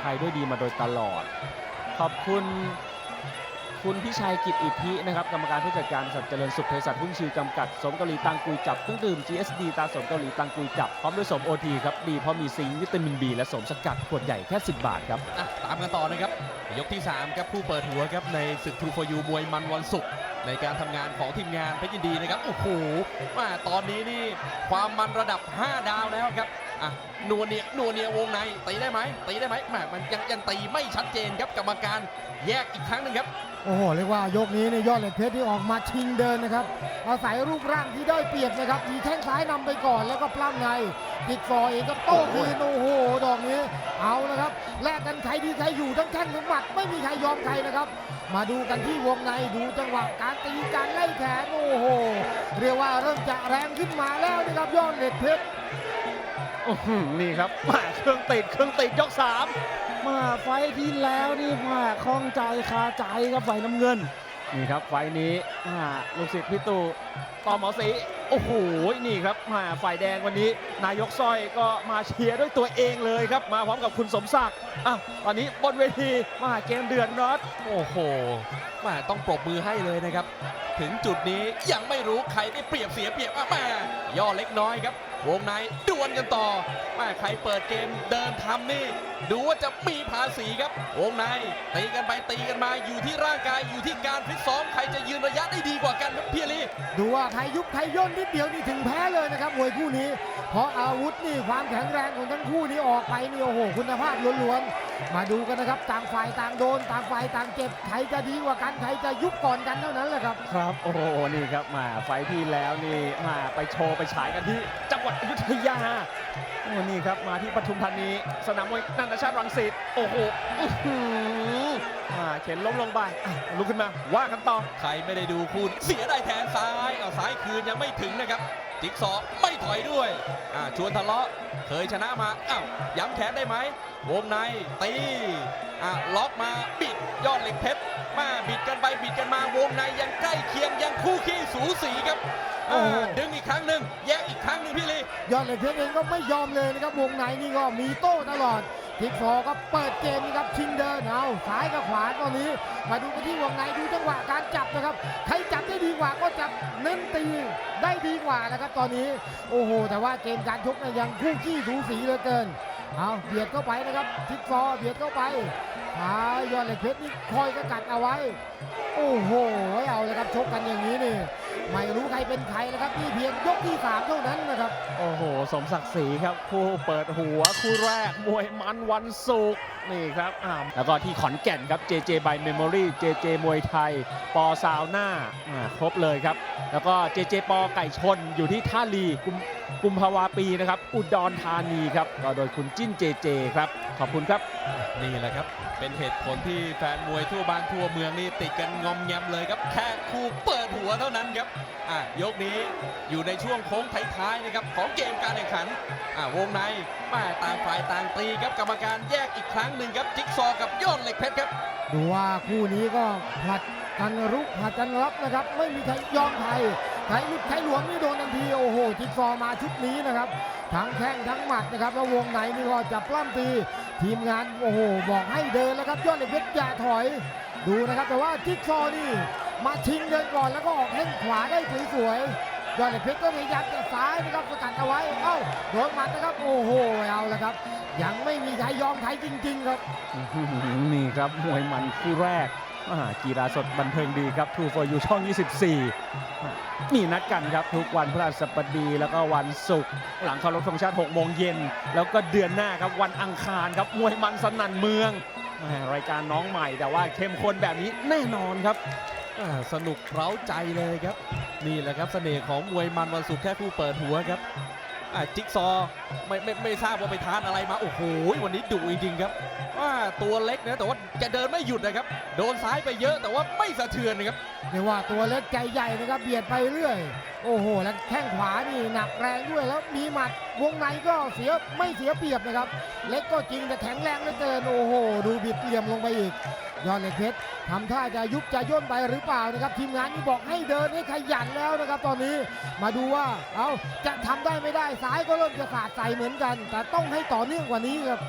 ไทยด้วยดีมาโดยตลอด ขอบคุณคุณพิชัยกิจอิทธินะครับกรรมการผู้จัดการบริษัทเจริญสุขเภสัชหุ้นชื่อจำกัดสมเกาหลีตังกุยจับเครื่องดื่ม GSD ตาสมเกาหลีตังกุยจับพร้อมด้วยสมโอทีครับดีเพราะมีซิงค์วิตามิน B และสมสกัดขวดใหญ่แค่ 10 บาทครับอะตามกันต่อนะครับ ยกที่ 3 ครับผู้เปิดหัวครับในศึกทรูฟอยูมวยมันวันศุกร์ในการทำงานของทีมงานเพชรยินดีนะครับโอ้โหมาตอนนี้นี่ความมันระดับ 5 ดาวแล้วครับ อะนัวเนียนัวเนียวงในตีได้ไหมตีได้ไหมแหมมันยังยังตีไม่ชัดเจนครับกรรมการแยกอีกครั้งหนึ่งครับโอ้โหเรียกว่ายกนี้เนี่ยยอดเหล็กเพชรที่ออกมาชิงเดินนะครับอาศัยรูปร่างที่ได้เปรียบนะครับมีแข้งซ้ายนำไปก่อนแล้วก็ปล้ำในติดฟอร์เองก็โต้คืนโอ้โหดอกนี้เอาละครับแลกกันใครดีใครอยู่ทั้งแข้งทั้งหมัดไม่มีใครยอมใครนะครับ มาดูกันที่วงในดูจังหวะการตีการไล่แขนโอ้โหเรียกว่าเริ่มจะแรงขึ้นมาแล้วนะครับยอดเหล็กเพชร อื้อหือนี่ครับมาเครื่องติดเครื่องติดยกสามมาไฟท์ที่แล้วนี่มาคล่องใจคาใจครับไฟน้ำเงินนี่ครับไฟท์นี้มาลูกศิษย์พี่ตู่ต่อหมอสีโอ้โหนี่ครับมาฝ่ายแดงวันนี้ นายกสร้อยก็มาเชียร์ด้วยตัวเองเลยครับ มาพร้อมกับคุณสมศักดิ์อะตอนนี้บนเวทีมาเกมเดือดน็อตโอ้โหแมาต้องปรบมือให้เลยนะครับ ถึงจุดนี้ยังไม่รู้ใครได้เปรียบเสียเปรียบอะแม่ย่อเล็กน้อยครับ วงในดวลกันต่อแม่ใครเปิดเกมเดินทำนี่ ดูว่าจะมีภาษีครับ วงในตีกันไปตีกันมาอยู่ที่ร่างกายอยู่ที่การฟิตซ้อมใครจะยืนระยะได้ดีกว่ากันครับพี่ลีดูว่าใครยุบใครย่นนิดเดียวนี่ถึงแพ้เลยนะครับมวยคู่นี้ เพราะอาวุธนี่ความแข็งแรงของทั้งคู่นี้ออกไปนี่โอ้โหคุณภาพล้วนๆ มาดูกันนะครับต่างฝ่ายต่างโดนต่างฝ่ายต่างเจ็บใครจะดีกว่ากันใครจะยุบก่อนกันเท่านั้นแหละครับ ครับโอ้โหนี่ครับมาไฟท์ที่แล้วนี่มาไปโชว์ไปฉายกันที่จังหวัดอยุธยา โอ้นี่ครับมาที่ปทุมธานีสนามมวยนานาชาติรังสิตโอ้โหอ่าเข็นล้มลงไปลุกขึ้นมาว่ากันต่อใครไม่ได้ดูคุณเสียได้แทนซ้ายเอาซ้ายคืนยังไม่ถึงนะครับจิ๊กซอไม่ถอยด้วยอ่าชวนทะเลาะเคยชนะมาอ้าวย้ำแขนได้ไหมวงในตีอ่าล็อกมาบิดยอดเหล็กเพชรมาบิดกันไปบิดกันมาวงในยังใกล้เคียงยังคู่ขี้สูสีครับ โอ้โห ดึงอีกครั้งหนึ่งแยกอีกครั้งหนึ่งพี่ลียอดเหล็กเพชรเองก็ไม่ยอมเลยนะครับวงในนี่ก็มีโต้ตลอดทิกฟอร์ก็เปิดเกมนะครับชิงเดินเอาซ้ายกับขวาตอนนี้ มาดูกันที่วงในดูจังหวะการจับนะครับใครจับได้ดีกว่าก็จับเน้นตีได้ดีกว่านะครับตอนนี้โอ้โห แต่ว่าเกมการชกเนี่ยยังคู่ขี้สูสีเหลือเกินเอาเบียดเข้าไปนะครับทิกฟอร์เบียดเข้าไป ขายอดเหล็กเพชรนี่คอยกระกัดเอาไว้ โอ้โหเอาเลยครับชกกันอย่างนี้นี่ไม่รู้ใครเป็นใครแล้วครับนี่เพียงยกที่สามเท่านั้นนะครับ โอ้โห สมศักดิ์ศรีครับ คู่เปิดหัวคู่แรกมวยมันวันศุกร์นี่ครับอ่าแล้วก็ที่ขอนแก่นครับ JJ by Memory JJ มวยไทย ปอซาวน่าอ่าครบเลยครับ แล้วก็ JJ ปอไก่ชนอยู่ที่ท่าลีกุมกุมภาวาปีนะครับ อุดรธานีครับก็โดยคุณจิ้น JJ ครับ ขอบคุณครับนี่แหละครับ เป็นเหตุผลที่แฟนมวยทั่วบ้านทั่วเมืองนี่ติดกันงอมแงมเลยครับ แค่คู่เปิดหัวเท่านั้นครับอะยกนี้อยู่ในช่วงโค้งท้ายๆนะครับของเกมการแข่งขันอะวงในมาต่างฝ่ายต่างตีครับกรรมการแยกอีกครั้งหนึ่งครับจิ๊กซอกับยอดเหล็กเพชรครับ ดูว่าคู่นี้ก็ผลัดกันรุกผลัดกันรับนะครับ ไม่มีใครยอมใครใครลุดใครหลวมนี่โดนทันทีโอ้โหจิ๊กซอมาชุดนี้นะครับทั้งแข้งทั้งหมัดนะครับแล้ววงในนี่ก็จะปล้ำตี ทีมงานโอ้โหบอกให้เดินแล้วครับยอดเหล็กเพชรอย่าถอยดูนะครับ แต่ว่าจิ๊กซอนี่มาชิงเดินก่อนแล้วก็ออกแข้งขวาได้สวยๆยอดเหล็กเพชรก็พยายามจะซ้ายนะครับสกัดเอาไว้เอ้าโดนหมัดนะครับโอ้โหเอาละครับ ยังไม่มีใครยอมใครจริง ๆ ครับนี่ครับมวยมันคู่แรก กีฬาสดบันเทิงดีครับ True for You ช่อง 24 นี่นัดกันครับ ทุกวันพฤหัสบดีแล้วก็วันศุกร์หลังเคารพธงชาติ 6 โมงเย็น แล้วก็เดือนหน้าครับวันอังคารครับ มวยมันสนั่นเมือง รายการน้องใหม่แต่ว่าเข้มข้นแบบนี้แน่นอนครับสนุกเร้าใจเลยครับ นี่แหละครับเสน่ห์ของมวยมันวันศุกร์แค่คู่เปิดหัวครับ จิ๊กซอไม่ไม่ไม่ทราบว่าไปทานอะไรมา โอ้โห วันนี้ดุจริงๆครับ ว่าตัวเล็กนะแต่ว่าจะเดินไม่หยุดนะครับ โดนซ้ายไปเยอะแต่ว่าไม่สะเทือนนะครับเรียกว่าตัวเล็กใจใหญ่นะครับเบียดไปเรื่อย โอ้โห แล้วแข้งขวานี่หนักแรงด้วยแล้วมีหมัด วงในก็เสียไม่เสียเปรียบนะครับ เล็กก็จริงแต่แข็งแรงเหลือเกินโอ้โห ดูบิดเหลี่ยมลงไปอีก ยอดเหล็กเพชรทำท่าจะยุบจะย่นไปหรือเปล่านะครับ ทีมงานนี่บอกให้เดินให้ขยันแล้วนะครับ ตอนนี้มาดูว่าเอาจะทำได้ไม่ได้ซ้ายก็เริ่มจะขาดใส่เหมือนกัน แต่ต้องให้ต่อเนื่องกว่านี้ครับ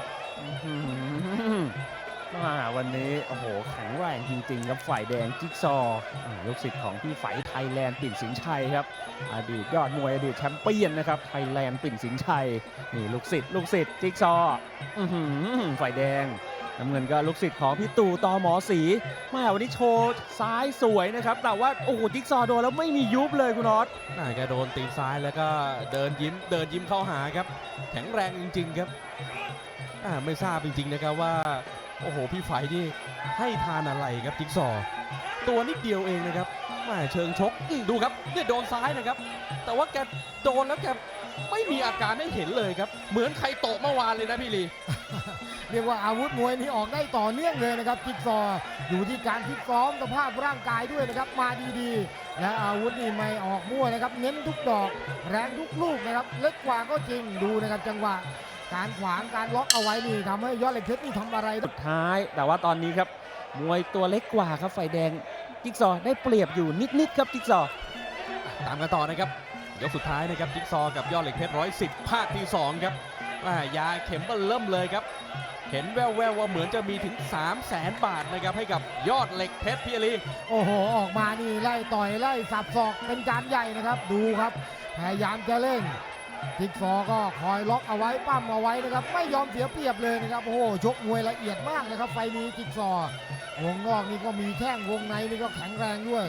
วันนี้โอ้โหแข็งแรงจริงๆครับฝ่ายแดงจิ๊กซออ่าลูกศิษย์ของพี่ไฝไทยแลนด์ปิ่นสินชัยครับอดีตยอดมวยอดีตแชมเปี้ยนนะครับไทยแลนด์ปิ่นสินชัยนี่ลูกศิษย์ลูกศิษย์จิ๊กซออื้อหือฝ่ายแดงน้ำเงินก็ลูกศิษย์ของพี่ตู่ตอหมอสีมาวันนี้โชว์ซ้ายสวยนะครับ แต่ว่าโอ้โหจิ๊กซอโดนแล้วไม่มียุบเลยคุณน็อตน่าแกโดนตีนซ้ายแล้วก็เดินยิ้มเดินยิ้มเข้าหาครับ แข็งแรงจริง ๆ ครับอ่าไม่ทราบจริง ๆ นะครับว่า โอ้โห พี่ไฟนี่ให้ทานอะไรครับจิ๊กซอว์ตัวนิดเดียวเองนะครับแม่เชิงชกดูครับเนี่ยโดนซ้ายนะครับ แต่ว่าแกโดนแล้วแกไม่มีอาการให้เห็นเลยครับ เหมือนใครโตะเมื่อวานเลยนะพี่ลี เรียกว่าอาวุธมวยนี่ออกได้ต่อเนื่องเลยนะครับจิ๊กซอว์อยู่ที่การฟิตซ้อมสภาพร่างกายด้วยนะครับ มาดีๆ และอาวุธนี่ไม่ออกมั่วนะครับ เน้นทุกดอก แรงทุกลูกนะครับ เล็กกว่าก็จริงดูนะครับจังหวะ การขวางการล็อกเอาไว้นี่ทำให้ยอดเหล็กเพชรนี่ทำอะไรได้สุดท้ายแต่ว่าตอนนี้ครับ มวยตัวเล็กกว่าครับฝ่ายแดงจิ๊กซอว์ได้เปรียบอยู่นิดๆครับจิ๊กซอว์ตามกันต่อนะครับยกสุดท้ายนะครับจิ๊กซอว์กับยอดเหล็กเพชรร้อยสิบภาคที่2ครับอ่ายาเข็มเบอร์เริ่มเลยครับ เห็นแววๆว่าเหมือนจะมีถึง 3 0 0แสนบาทนะครับให้กับยอดเหล็กเพชรพี่อลีโอ้โห ออกมานี่ไล่ต่อยไล่สับศอกเป็นการใหญ่นะครับ ดูครับ พยายามจะเร่ง ทิกฟอก็คอยล็อกเอาไว้ปั้มเอาไว้นะครับ ไม่ยอมเสียเปรียบเลยนะครับ โอ้โหชกมวยละเอียดมากนะครับไฟนี้ทิกฟอวงนอกนี่ก็มีแข้งวงในนี่ก็แข็งแรงด้วย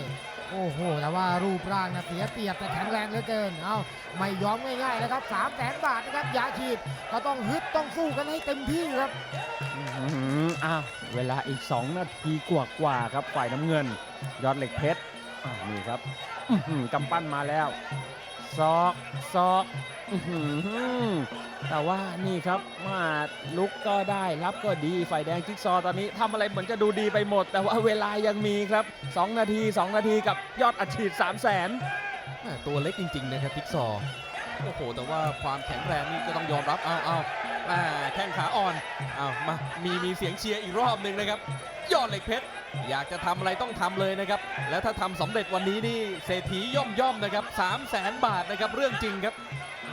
โอ้โห แต่ว่ารูปร่างนะเสียเปรียบแต่แข็งแรงเหลือเกิน เอาไม่ยอมง่ายๆนะครับสามแสนบาทนะครับยาฉีดก็ต้องฮึดต้องสู้กันให้เต็มที่ครับอื้อหืออ้าวเวลาอีก 2 นาทีกว่าๆครับฝ่ายน้ำเงิน ยอดเหล็กเพชรนี่ครับกำปั้นมาแล้วซอกซอก อื้อหือแต่ว่านี่ครับมาลุกก็ได้รับก็ดีฝ่ายแดงจิ๊กซอว์ตอนนี้ทำอะไรเหมือนจะดูดีไปหมด แต่ว่าเวลายังมีครับ 2 นาที 2 นาทีกับยอดอัดฉีด 3 0 0 0 0น แม่ตัวเล็กจริง ๆ นะครับจิ๊กซอว์โอ้โห แต่ว่าความแข็งแรงนี่ก็ต้องยอมรับเอาเอาแม่แข้งขาอ่อนเอามามีมีเสียงเชียร์อีกรอบหนึ่งนะครับ ยอดเหล็กเพชร อยากจะทำอะไรต้องทำเลยนะครับ และถ้าทำสำเร็จวันนี้นี่เศรษฐีย่อมย่อมๆนะครับ3 0 0แสนบาทนะครับ เรื่องจริงครับ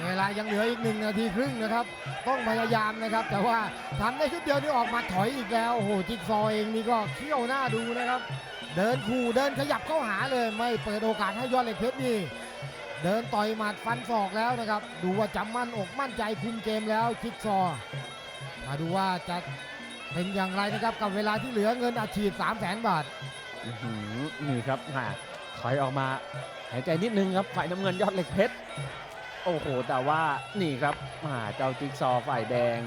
เวลายังเหลืออีกหนึ่งนาทีครึ่งนะครับ ต้องพยายามนะครับ แต่ว่าทำได้ชุดเดียวนี่ออกมาถอยอีกแล้วโอ้โหจิ๊กซอเองนี่ก็เขี้ยวหน้าดูนะครับ เดินขู่เดินขยับเข้าหาเลย ไม่เปิดโอกาสให้ยอดเหล็กเพชรนี่เดินต่อยหมัดฟันศอกแล้วนะครับ ดูว่าจำมั่นอกมั่นใจคุมเกมแล้วจิ๊กซอมาดูว่าจะเป็นอย่างไรนะครับกับเวลาที่เหลือเงินอาชีพ3 0 0แสนบาทนี่ครับหาถอยออกมาหายใจนิดนึงครับฝ่ายน้ำเงินยอดเหล็กเพชร โอ้โห แต่ว่านี่ครับอ่าเจ้าจิ๊กซอฝ่ายแดง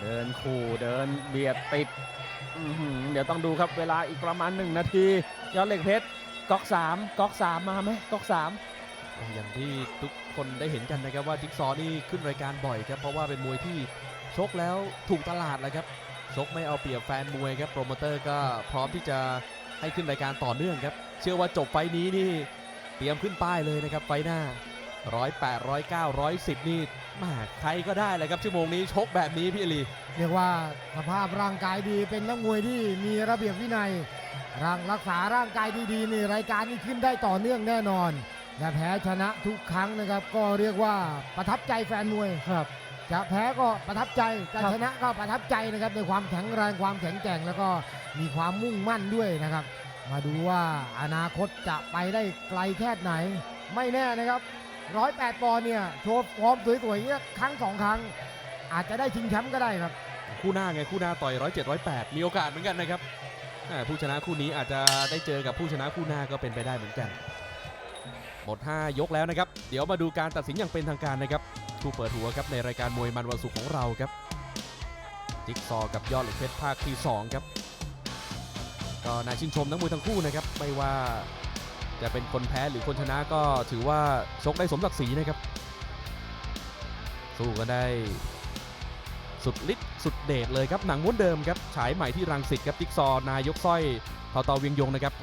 เดินคู่เดินเบียดติด เดี๋ยวต้องดูครับเวลาอีกประมาณ1นาที ยอดเหล็กเพชรก๊อก3ก๊อก3มมาไหมก๊อก3อย่างที่ทุกคนได้เห็นกันนะครับว่าจิ๊กซอนี่ขึ้นรายการบ่อยครับ เพราะว่าเป็นมวยที่ชกแล้วถูกตลาดแหละครับชกไม่เอาเปรียบแฟนมวยครับโปรโมเตอร์ก็พร้อมที่จะให้ขึ้นรายการต่อเนื่องครับ เชื่อว่าจบไฟนี้นี่เตรียมขึ้นป้ายเลยนะครับไฟหน้า ร้อยแปดร้อยเก้าร้อยสิบนี่แมาใครก็ได้เลยครับชั่วโมงนี้ชกแบบนี้พี่อลีเรียกว่าสภาพร่างกายดีเป็นนักมวยที่มีระเบียบวินัยร่างรักษาร่างกายดีๆนี่รายการนี้ขึ้นได้ต่อเนื่องแน่นอนและแพ้ชนะทุกครั้งนะครับ ก็เรียกว่าประทับใจแฟนมวยครับ จะแพ้ก็ประทับใจจะครับชนะก็ประทับใจนะครับในความแข็งแรงความแข็งแกร่งแล้วก็มีความมุ่งมั่นด้วยนะครับ มาดูว่าอนาคตจะไปได้ไกลแค่ไหน ไม่แน่นะครับ ร้อยแปดปอนด์เนี่ยโชว์ฟอร์มสวยๆเนี่ยครั้งสองครั้ง อาจจะได้ชิงแชมป์ก็ได้ครับ คู่หน้าไงคู่หน้าต่อยร้อยเจ็ดร้อยแปดมีโอกาสเหมือนกันนะครับผู้ชนะคู่นี้อาจจะได้เจอกับผู้ชนะคู่หน้าก็เป็นไปได้เหมือนกัน หมด 5 ยกแล้วนะครับ เดี๋ยวมาดูการตัดสินอย่างเป็นทางการนะครับคู่เปิดหัวครับในรายการมวยมันวันศุกร์ของเราครับ จิ๊กซอว์กับยอดเหล็กเพชรภาคที่2ครับก็น่าชื่นชมนักมวยทั้งคู่นะครับไม่ว่า จะเป็นคนแพ้หรือคนชนะก็ถือว่าชกได้สมศักดิ์ศรีนะครับ สู้กันได้สุดฤทธิ์สุดเดชเลยครับหนังม้วนเดิมครับฉายใหม่ที่รังสิตครับจิ๊กซอว์นายกสร้อยทอตอเวียงยงนะครับ